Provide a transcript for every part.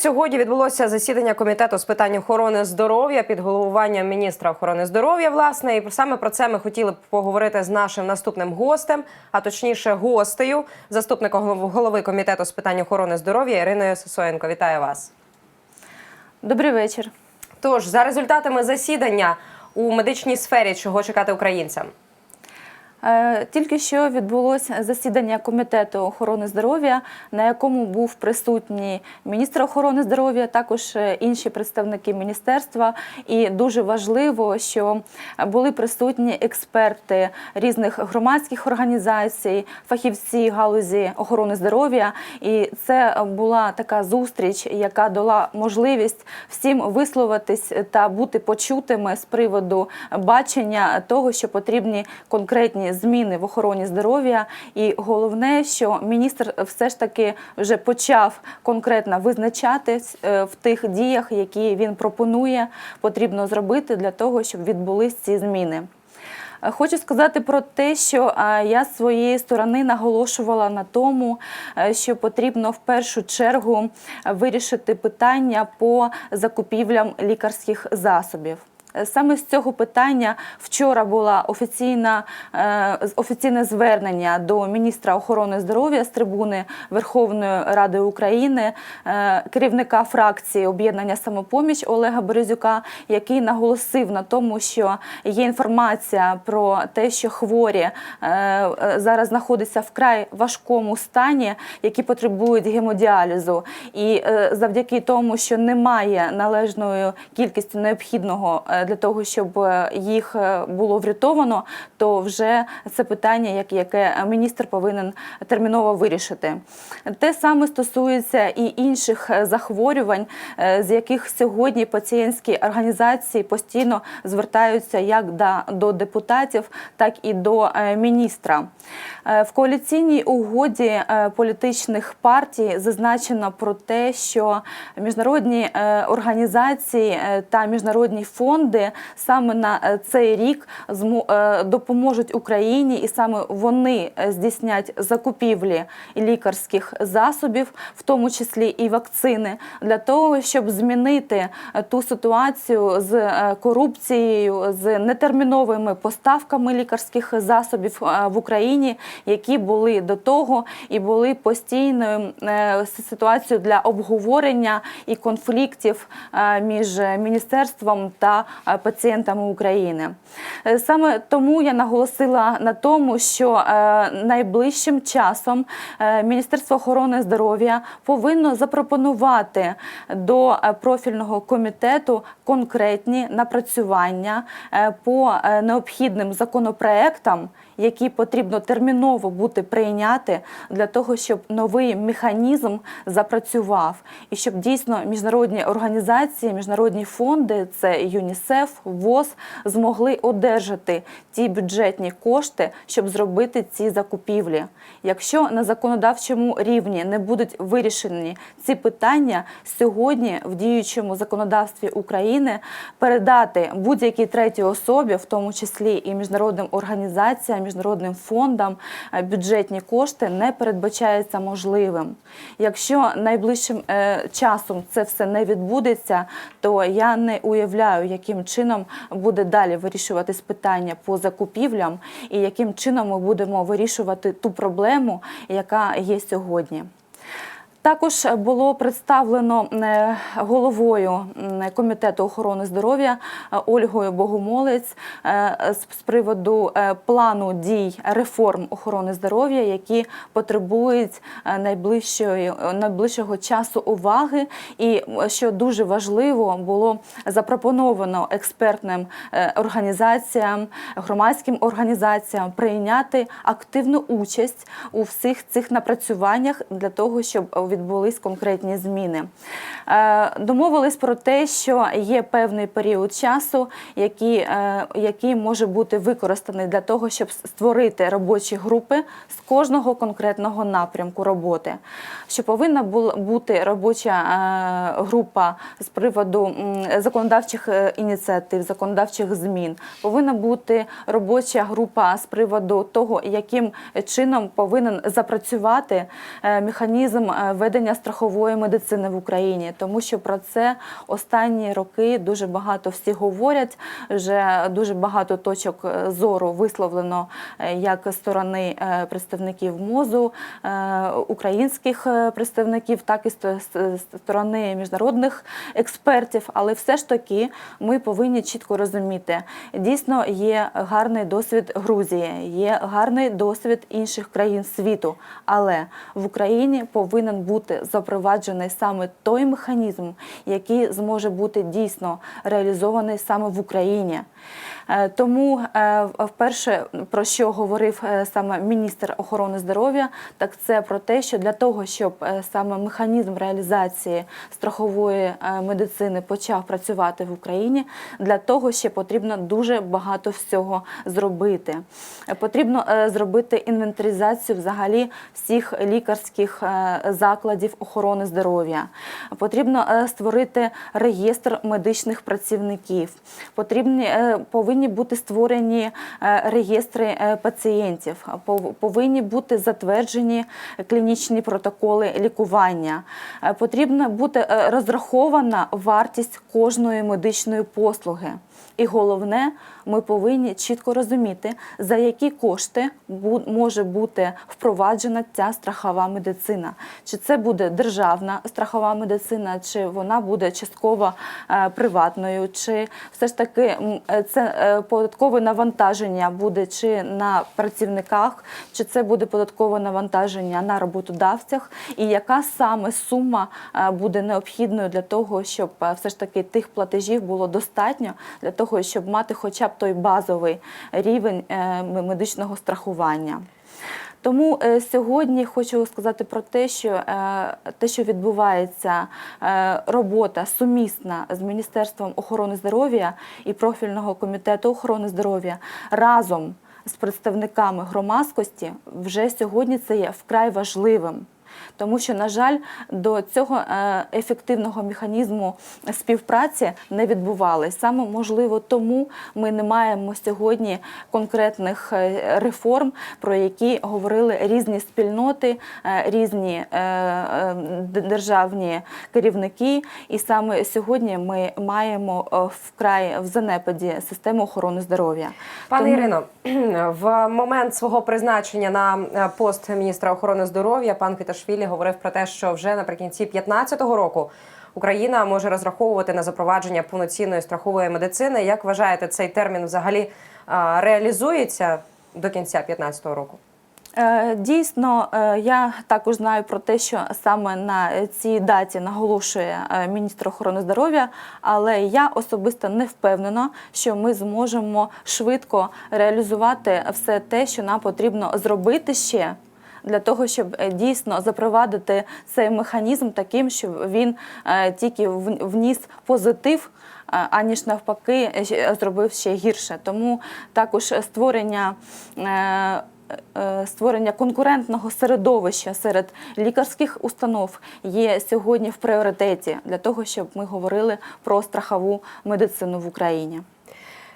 сьогодні відбулося засідання комітету з питань охорони здоров'я під головуванням міністра охорони здоров'я. Власне, і саме про це ми хотіли б поговорити з нашим наступним гостем, а точніше, гостею, заступником голови комітету з питань охорони здоров'я Іриною Сосоєнко. Вітаю вас. Добрий вечір. Тож за результатами засідання у медичній сфері, чого чекати українцям? Е, Тільки що відбулося засідання комітету охорони здоров'я, на якому був присутній міністр охорони здоров'я, також е, інші представники міністерства. І дуже важливо, що були присутні експерти різних громадських організацій, фахівці галузі охорони здоров'я. І це була така зустріч, яка дала можливість всім висловитись та бути почутими з приводу бачення того, що потрібні конкретні зміни в охороні здоров'я. І головне, що міністр все ж таки вже почав конкретно визначатись е, в тих діях, які він пропонує, потрібно зробити для того, щоб відбулись ці зміни. Е, Хочу сказати про те, що я з своєї сторони наголошувала на тому, е, що потрібно в першу чергу вирішити питання по закупівлям лікарських засобів. Е, Саме з цього питання вчора була офіційна е, офіційне звернення до міністра охорони здоров'я з трибуни Верховної Ради України, е, керівника фракції об'єднання самопоміч Олега Березюка, який наголосив на тому, що є інформація про те, що хворі зараз знаходяться в край важкому стані, які потребують гемодіалізу, і завдяки тому, що немає належної кількості необхідного для того, щоб е, їх е, було врятовано, то вже це питання, яке міністр повинен терміново вирішити. Те саме стосується і інших е, захворювань, з яких сьогодні пацієнтські організації постійно звертаються як до депутатів, так і до міністра. В коаліційній угоді політичних партій зазначено про те, що міжнародні організації та міжнародні фонди саме на е, цей рік е, допоможуть Україні, і саме вони е, здійснять закупівлі лікарських засобів, в тому числі і вакцини, для того, щоб змінити ту ситуацію з корупцією, з нетерміновими поставками лікарських засобів в Україні, які були до того і були постійною ситуацією для обговорення і конфліктів між міністерством та пацієнтами України. Е, Саме тому я наголосила на тому, що е, найближчим часом е, Міністерство охорони здоров'я повинно запропонувати до е, профільного комітету конкретні напрацювання е, по е, необхідним законопроектам, які потрібно терміново бути прийняти для того, щоб новий механізм запрацював, і щоб дійсно міжнародні організації, міжнародні фонди, це ЮНІСЕФ, ВОЗ, змогли одержати ті бюджетні кошти, щоб зробити ці закупівлі. Якщо на законодавчому рівні не будуть вирішені ці питання сьогодні в діючому законодавстві України передати будь-якій третій особі, в тому числі і міжнародним організаціям, міжнародним фондам, е, бюджетні кошти не передбачається можливим. Якщо найближчим е, часом це все не відбудеться, то я не уявляю, яким чином буде далі вирішуватись питання по закупівлям і яким чином ми будемо вирішувати ту проблему, яка є сьогодні. Також було представлено е, головою комітету охорони здоров'я е, Ольгою Богомолець е, з приводу плану дій реформ охорони здоров'я, які потребують найближчої найближчого часу уваги. І що дуже важливо було запропоновано експертним організаціям, громадським організаціям прийняти активну участь у всіх цих напрацюваннях для того, щоб відбулись конкретні зміни. Е, Домовились про те, що є певний період часу, який, е, який може бути використаний для того, щоб створити робочі групи з кожного конкретного напрямку роботи. Що повинна бути робоча е, група з приводу законодавчих ініціатив, законодавчих змін. Повинна бути робоча група з приводу того, яким чином повинен запрацювати механізм е, ведення страхової медицини в Україні, тому що про це останні роки дуже багато всі говорять. Вже дуже багато точок е, зору висловлено е, як сторони е, представників МОЗу, українських представників, так і сторони міжнародних експертів. Але все ж таки ми повинні чітко розуміти, дійсно є гарний досвід Грузії, є гарний досвід інших країн світу. Але в Україні повинен бути запроваджений саме той механізм, який зможе бути дійсно реалізований саме в Україні. Е, Тому е, вперше про що говорив е, саме міністр охорони здоров'я, так це про те, що для того, щоб саме механізм реалізації страхової медицини почав працювати в Україні, для того ще потрібно дуже багато всього зробити. Потрібно зробити інвентаризацію взагалі всіх лікарських е, закладів охорони здоров'я. Потрібно е, створити реєстр медичних працівників. Потрібні е, повинні бути створені е, реєстри пацієнтів. Пов- Повинні бути затверджені клінічні протоколи лікування. Потрібна бути розрахована вартість кожної медичної послуги. І головне, ми повинні чітко розуміти, за які кошти може бути впроваджена ця страхова медицина. Чи це буде державна страхова медицина, чи вона буде частково е, приватною, чи все ж таки е, це е, податкове навантаження буде чи на працівниках, чи це буде податкове навантаження на роботодавцях, і яка саме сума буде необхідною для того, щоб все ж таки тих платежів було достатньо для того, щоб мати хоча б той базовий рівень е, медичного страхування. Тому е, сьогодні хочу сказати про те, що е, те, що відбувається робота сумісна з Міністерством охорони здоров'я і профільного комітету охорони здоров'я разом з представниками громадськості, вже сьогодні це є вкрай важливим. Тому що, на жаль, до цього е, ефективного механізму співпраці не відбувалося. Саме можливо, тому ми не маємо сьогодні конкретних е, реформ, про які говорили різні спільноти, е, різні державні керівники. І саме сьогодні ми маємо вкрай в занепаді систему охорони здоров'я. Пане Тому- Ірино, в момент свого призначення на пост міністра охорони здоров'я пан Квіташвілі говорив про те, що вже наприкінці 2015 року Україна може розраховувати на запровадження повноцінної страхової медицини. Як вважаєте, цей термін взагалі реалізується до кінця 2015 року? Е, Дійсно, е, я також знаю про те, що саме на цій даті наголошує е, міністр охорони здоров'я, але я особисто не впевнена, що ми зможемо швидко реалізувати все те, що нам потрібно зробити ще. Для того щоб е, дійсно запровадити цей механізм таким, щоб він е, тільки вніс позитив, е, аніж навпаки зробив ще гірше. Тому також створення. Створення конкурентного середовища серед лікарських установ є сьогодні в пріоритеті для того, щоб ми говорили про страхову медицину в Україні.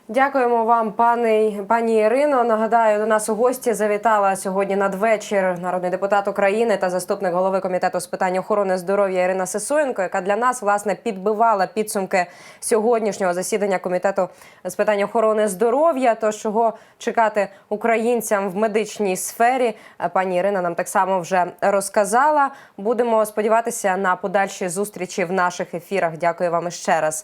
Дякуємо вам, пані, пані Ірино. Нагадаю, до нас у гості завітала сьогодні надвечір народний депутат України та заступник голови комітету з питань охорони здоров'я Ірина Сисоєнко, яка для нас власне підбивала підсумки сьогоднішнього засідання комітету з питань охорони здоров'я. То чого чекати українцям в медичній сфері, пані Ірина нам так само вже розказала. Будемо сподіватися на подальші зустрічі в наших ефірах. Дякую вам ще раз.